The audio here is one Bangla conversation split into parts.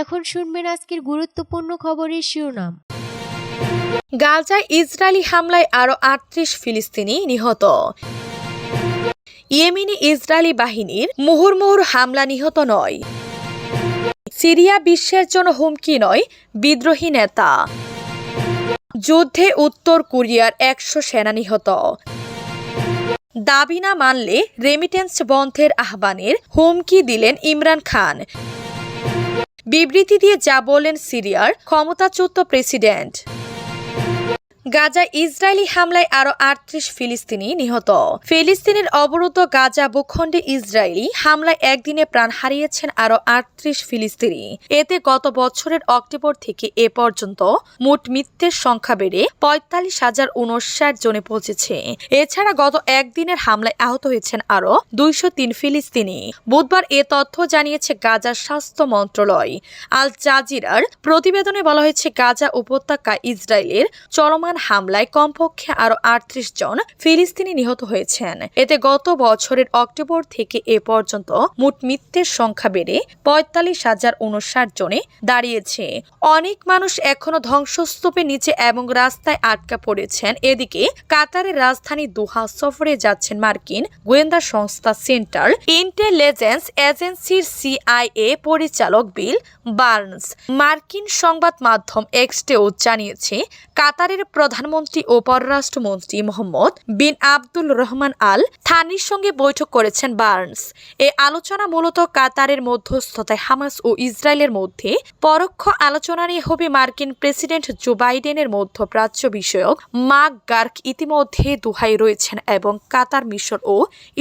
এখন শুনবেন আজকের গুরুত্বপূর্ণ খবরের শিরোনাম। গাজায় ইসরায়েলি হামলায় আরও আটত্রিশ ফিলিস্তিনি নিহত। ইয়েমেনি ইসরায়েলি বাহিনীর মুহুর্মুহুর হামলা নিহত নয়। সিরিয়া বিশ্বের জন্য হুমকি নয়, বিদ্রোহী নেতা। যুদ্ধে উত্তর কোরিয়ার একশো সেনা নিহত। দাবি না মানলে রেমিটেন্স বন্ধের আহ্বানের হুমকি দিলেন ইমরান খান। বিবৃতি দিয়ে যা বলেন সিরিয়ার ক্ষমতাচ্যুত প্রেসিডেন্ট। গাজায় ইসরায়েলি হামলায় আরও আটত্রিশ ফিলিস্তিনি নিহত। ফিলিস্তিনের অবরুদ্ধ গাজা ভূখণ্ডে ইসরায়েলি হামলায় একদিনে প্রাণ হারিয়েছেন আরও আটত্রিশ ফিলিস্তিনি। এতে গত বছরের অক্টোবর থেকে এ পর্যন্ত মোট মৃত্যুর সংখ্যা বেড়ে পঁয়তাল্লিশ হাজার উনষাট জনে পৌঁছেছে। এছাড়া গত একদিনের হামলায় আহত হয়েছেন আরও দুইশো তিন ফিলিস্তিনি। বুধবার এ তথ্য জানিয়েছে গাজার স্বাস্থ্য মন্ত্রণালয়। আল জাজিরার প্রতিবেদনে বলা হয়েছে, গাজা উপত্যকা ইসরায়েলের চলমান হামলায় কমপক্ষে আরও আটত্রিশ জন ফিলিস্তিনি নিহত হয়েছেন। এতে গত বছরের অক্টোবর থেকে এ পর্যন্ত মোট মৃত্যুর সংখ্যা বেড়ে পঁয়তাল্লিশ হাজার উনষাট জনে দাঁড়িয়েছে। অনেক মানুষ এখনও ধ্বংসস্তূপের নিচে এবং রাস্তায় আটকা পড়েছেন। এদিকে কাতারের রাজধানী দোহা সফরে যাচ্ছেন মার্কিন গোয়েন্দা সংস্থা সেন্টার ইন্টেলিজেন্স এজেন্সির সিআইএ পরিচালক বিল বার্নস। মার্কিন সংবাদ মাধ্যম এক্সটেও জানিয়েছে, কাতারের প্রধানমন্ত্রী ও পররাষ্ট্রমন্ত্রী মোহাম্মদ বিন আব্দুল রহমান আল থানির সঙ্গে বৈঠক করেছেন বার্নস। এ আলোচনা মূলত কাতারের মধ্যস্থতায় হামাস ও ইসরায়েলের মধ্যে পরোক্ষ আলোচনা নিয়ে হবে মার্কিন প্রেসিডেন্ট জো বাইডেনের মধ্যপ্রাচ্য বিষয়ক মার্ক গার্ক ইতিমধ্যে দুহাই রয়েছেন এবং কাতার মিশর ও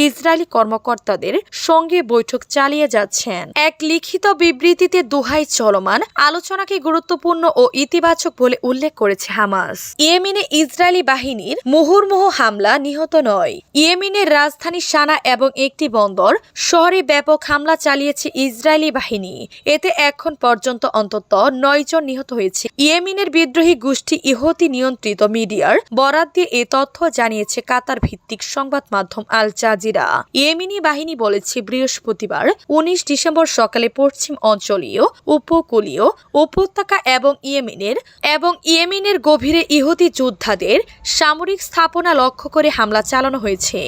ইসরায়েলি কর্মকর্তাদের সঙ্গে বৈঠক চালিয়ে যাচ্ছেন। এক লিখিত বিবৃতিতে দুহাই চলমান আলোচনাকে গুরুত্বপূর্ণ ও ইতিবাচক বলে উল্লেখ করেছে হামাস। ইয়েমেনে ইসরায়েলি বাহিনীর মুহুর্মুহ হামলা নিহত নয়। ইয়েমেনের রাজধানী সানা এবং একটি বন্দর শহরে ব্যাপক হামলা চালিয়েছে ইসরায়েলি বাহিনী। এতে এখন পর্যন্ত অন্তত নয় জন নিহত হয়েছে। ইয়েমেনের বিদ্রোহী গোষ্ঠী ইহতি নিয়ন্ত্রিত মিডিয়ার বরাত দিয়ে এ তথ্য জানিয়েছে কাতার ভিত্তিক সংবাদ মাধ্যম আল জাজিরা। ইয়েমেনি বাহিনী বলেছে, বৃহস্পতিবার উনিশ ডিসেম্বর সকালে পশ্চিম অঞ্চলীয় উপকূলীয় উপত্যকা এবং ইয়েমেনের এবং ইয়েমেনের গভীরে ইহুদি যোদ্ধাদের সামরিক স্থাপনা লক্ষ্য করে হামলা চালানো হয়েছে।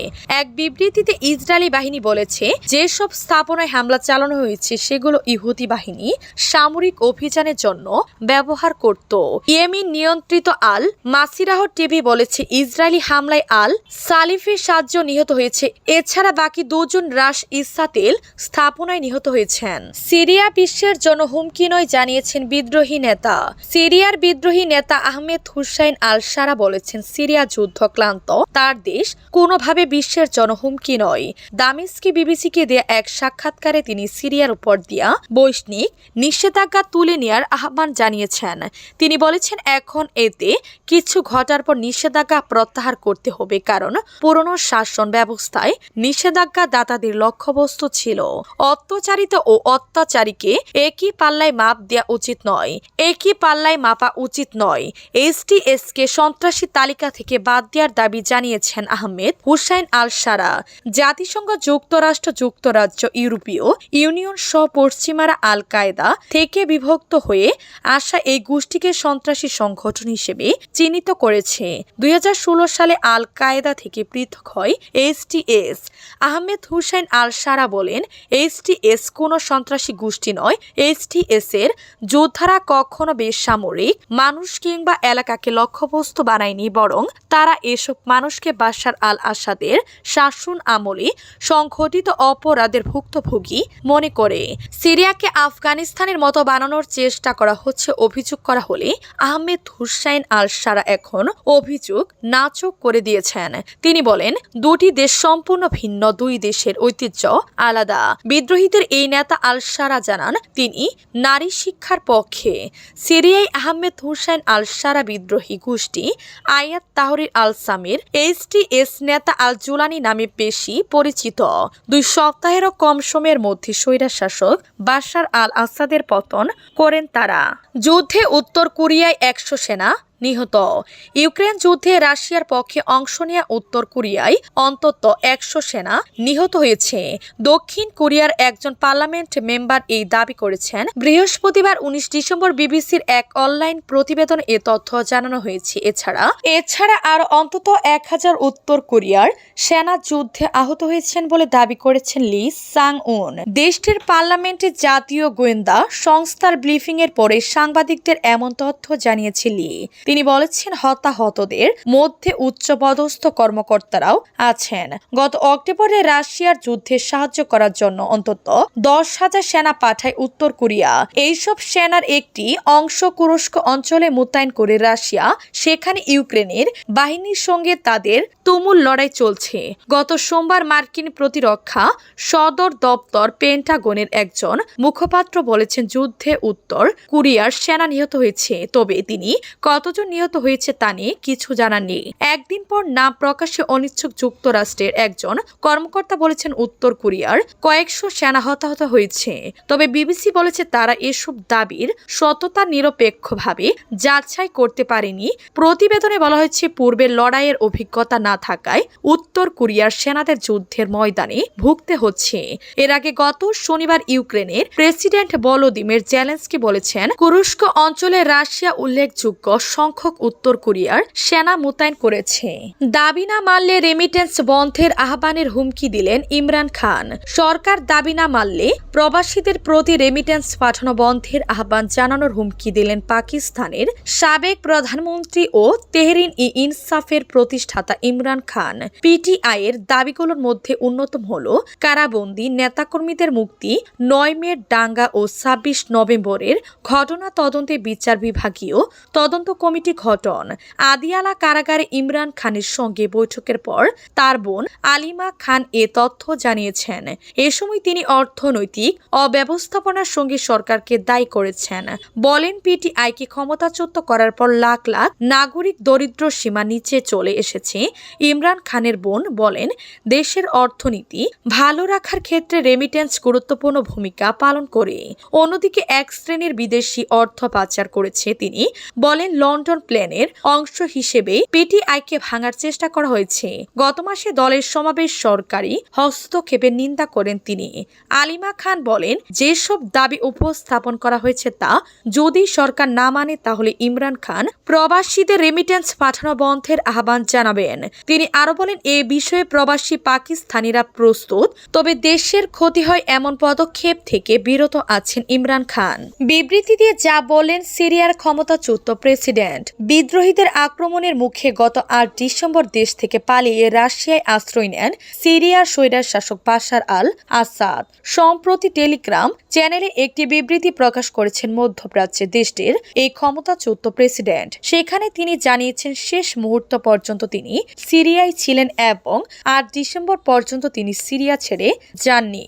এক বিবৃতিতে ইসরায়েলি বাহিনী বলেছে, যেসব স্থাপনায় হামলা চালানো হয়েছে, সেগুলো ইহুদি বাহিনী সামরিক অভিযানের জন্য ব্যবহার করত। ইয়েমিন নিয়ন্ত্রিত আল মাসিরাহ টিভি বলেছে, ইসরায়েলি হামলায় আল সালিফের সাতজন নিহত হয়েছে। এছাড়া বাকি দুজন রাশ ইসাতেল স্থাপনায় নিহত হয়েছেন। সিরিয়া বিশ্বের জন্য হুমকি নয়, জানিয়েছেন বিদ্রোহী নেতা। সিরিয়ার বিদ্রোহী নেতা আহমেদ হুসাইন আল সারা বলেছেন, সিরিয়া যুদ্ধ ক্লান্ত, তার দেশ কোনোভাবে বিশ্বের জনহুমকি নয়। দামিস্কি বিবিসিকে দেয়া এক সাক্ষাৎকারে তিনি সিরিয়ার উপর দিয়া বৈষ্ণিক নিষেধাজ্ঞা তুলে নেওয়ার আহ্বান জানিয়েছেন। তিনি বলেছেন, এখন এতে কিছু ঘটার পর নিষেধাজ্ঞা প্রত্যাহার করতে হবে, কারণ পুরনো শাসন ব্যবস্থায় নিষেধাজ্ঞা দাতাদের লক্ষ্যবস্তু ছিল। অত্যাচারিত ও অত্যাচারীকে একই পাল্লায় মাপ দেওয়া উচিত নয়, একই পাল্লায় মাপা উচিত নয়। এসটিএস কে সন্ত্রাসী তালিকা থেকে বাদ দেওয়ার দাবি জানিয়েছেন আহমেদ হুসাইন আল সারা জাতিসংঘ যুক্তরাষ্ট্র, যুক্তরাজ্য, ইউরোপীয় ইউনিয়ন সহ পশ্চিমারা আল কায়দা থেকে বিভক্ত হয়ে আসা এই গোষ্ঠীকে সন্ত্রাসী সংগঠন হিসেবে চিহ্নিত করেছে। দুই হাজার ষোলো সালে আল কায়দা থেকে পৃথক হয় STS Ahmed Hussein al Sharaa বলেন এসটিএস কোনো সন্ত্রাসী গোষ্ঠী নয় এসটিএস এর যোদ্ধারা কখনো বেসামরিক মানুষ কিংবা এলাকাকে লক্ষ্যবস্তু বানায়নি, বরং তারা এসব মানুষকে বাশার আল আসাদের শাসন আমলে সংঘটিত অপরাধের ভুক্তভোগী মনে করে। সিরিয়াকে আফগানিস্তানের মতো বানানোর চেষ্টা করা হচ্ছে অভিযোগ করা হলে আহমেদ হুসাইন আল সারা এখন অভিযোগ নাচক করে দিয়েছেন। তিনি বলেন, দুটি দেশ সম্পূর্ণ ভিন্ন, দুই দেশের ঐতিহ্য আলাদা। বিদ্রোহীদের এই নেতা আল সারা জানান, তিনি নারী শিক্ষার পক্ষে। সিরিয়ায় আহমেদ হুসাইন আল সারা বিদ্রোহী গোষ্ঠী আয়াত তাহরির আল সামির এইচটিএস নেতা আল জুলানি নামে বেশি পরিচিত। দুই সপ্তাহেরও কম সময়ের মধ্যে স্বৈরা শাসক বাশার আল আসাদের পতন করেন তারা। যুদ্ধে উত্তর কোরিয়ায় একশো সেনা নিহত। ইউক্রেন যুদ্ধে রাশিয়ার পক্ষে অংশ নেওয়া উত্তর কোরিয়ায় অন্তত একশো সেনা নিহত হয়েছে। দক্ষিণ কোরিয়ার একজন পার্লামেন্ট মেম্বার এই দাবি করেছেন। বৃহস্পতিবার উনিশ ডিসেম্বর বিবিসির এক অনলাইন প্রতিবেদন এ তথ্য জানানো হয়েছে। এছাড়া এছাড়া আরও অন্তত এক হাজার উত্তর কোরিয়ার সেনা যুদ্ধে আহত হয়েছেন বলে দাবি করেছেন লি সাং উন দেশটির পার্লামেন্টে জাতীয় গোয়েন্দা সংস্থার ব্রিফিং এর পরে সাংবাদিকদের এমন তথ্য জানিয়েছে লি। তিনি বলেছেন, হতাহতদের মধ্যে উচ্চপদস্থ কর্মকর্তারাও আছেন। গত অক্টোবরে রাশিয়ার যুদ্ধে সাহায্য করার জন্য অন্তত দশ হাজার সেনা পাঠায় উত্তর কোরিয়া। এইসব সেনার একটি অংশ কুরস্ক অঞ্চলে মোতায়েন করে রাশিয়া, সেখানে ইউক্রেনের বাহিনীর সঙ্গে তাদের তুমুল লড়াই চলছে। গত সোমবার মার্কিন প্রতিরক্ষা সদর দপ্তর পেন্টাগনের একজন মুখপাত্র বলেছেন, যুদ্ধে উত্তর কোরিয়ার সেনা নিহত হয়েছে। তবে তিনি কতজন নিহত হয়েছে তা নিয়ে কিছু জানাননি একদিন পর নাম প্রকাশে অনিচ্ছুক যুক্তরাষ্ট্রের একজন কর্মকর্তা বলেছেন উত্তর কোরিয়ার কয়েকশো সেনা হতাহত হয়েছে। তবে বিবিসি বলেছে তারা এসব দাবির সততা নিরপেক্ষভাবে যাচাই করতে পারেনি। প্রতিবেদনে বলা হয়েছে পূর্বের লড়াইয়ের অভিজ্ঞতা না থাকায় উত্তর কোরিয়ার সেনাদের যুদ্ধের ময়দানে ভুগতে হচ্ছে। এর আগে গত শনিবার ইউক্রেনের প্রেসিডেন্ট বলোদিমির জেলেন্সকি বলেছেন কুরস্ক অঞ্চলে রাশিয়া উল্লেখযোগ্য সংখ্যক উত্তর কোরিয়ার সেনা মোতায়েন করেছে। দাবি না মানলে রেমিটেন্স বন্ধের আহ্বানের হুমকি দিলেন ইমরান খান। সরকার দাবি না মানলে প্রবাসীদের প্রতি রেমিটেন্স পাঠানো বন্ধের আহ্বান জানানোর হুমকি দিলেন পাকিস্তানের সাবেক প্রধানমন্ত্রী ও তেহরিন ই ইনসাফের প্রতিষ্ঠাতা ইমরান খান। পিটিআই এর দাবিগুলোর মধ্যে অন্যতম হল কারাবন্দি নেতাকর্মীদের মুক্তি, নয় মে ডাঙ্গা ও ছাব্বিশ নভেম্বরের ঘটনা তদন্তে বিচার বিভাগীয় তদন্ত কমিটি গঠন। আদিয়ালা কারাগারে ইমরান খানের সঙ্গে বৈঠকের পর তার বোন আলিমা খান এ তথ্য জানিয়েছেন। এ সময় তিনি অর্থনৈতিক অব্যবস্থাপনার সঙ্গে সরকারকে দায়ী করেছেন। বলেন, পিটিআইকে ক্ষমতাচ্যুত করার পর লাখ লাখ নাগরিক দরিদ্র সীমা নিচে চলে এসেছে। ইমরান খানের বোন বলেন, দেশের অর্থনীতি ভালো রাখার ক্ষেত্রে রেমিটেন্স গুরুত্বপূর্ণ ভূমিকা পালন করে। অন্যদিকে এক শ্রেণির বিদেশি অর্থ পাচার করেছে তিনি। বলেন, লন্ডন প্ল্যানের অংশ হিসেবে পিটিআইকে ভাঙার চেষ্টা করা হয়েছে। গত মাসে দলের সমাবেশ সরকারি হস্তক্ষেপের নিন্দা করেন তিনি। আলিমা খান বলেন, যেসব দাবি উপস্থাপন করা হয়েছে তা যদি সরকার না মানে তাহলে ইমরান খান প্রবাসীদের রেমিটেন্স পাঠানো বন্ধের আহ্বান জানাবেন। তিনি আরও বলেন, এ বিষয়ে প্রবাসী পাকিস্তানিরা প্রস্তুত, তবে দেশের ক্ষতি হয় এমন পদক্ষেপ থেকে বিরত আছেন ইমরান খান। বিবৃতি দিয়ে যা বলেন, সিরিয়ার ক্ষমতাচ্যুত প্রেসিডেন্ট। বিদ্রোহীদের আক্রমণের মুখে গত আট ডিসেম্বর দেশ থেকে পালিয়ে রাশিয়ায় আশ্রয় নেন সিরিয়ার স্বৈরার শাসক বাশার আল আসাদ। সম্প্রতি টেলিগ্রাম চ্যানেলে একটি বিবৃতি প্রকাশ করেছেন মধ্যপ্রাচ্যের দেশটির এই ক্ষমতাচ্যুত প্রেসিডেন্ট। সেখানে তিনি জানিয়েছেন, শেষ মুহূর্ত পর্যন্ত তিনি সিরিয়ায় ছিলেন এবং আট ডিসেম্বর পর্যন্ত তিনি সিরিয়া ছেড়ে যাননি।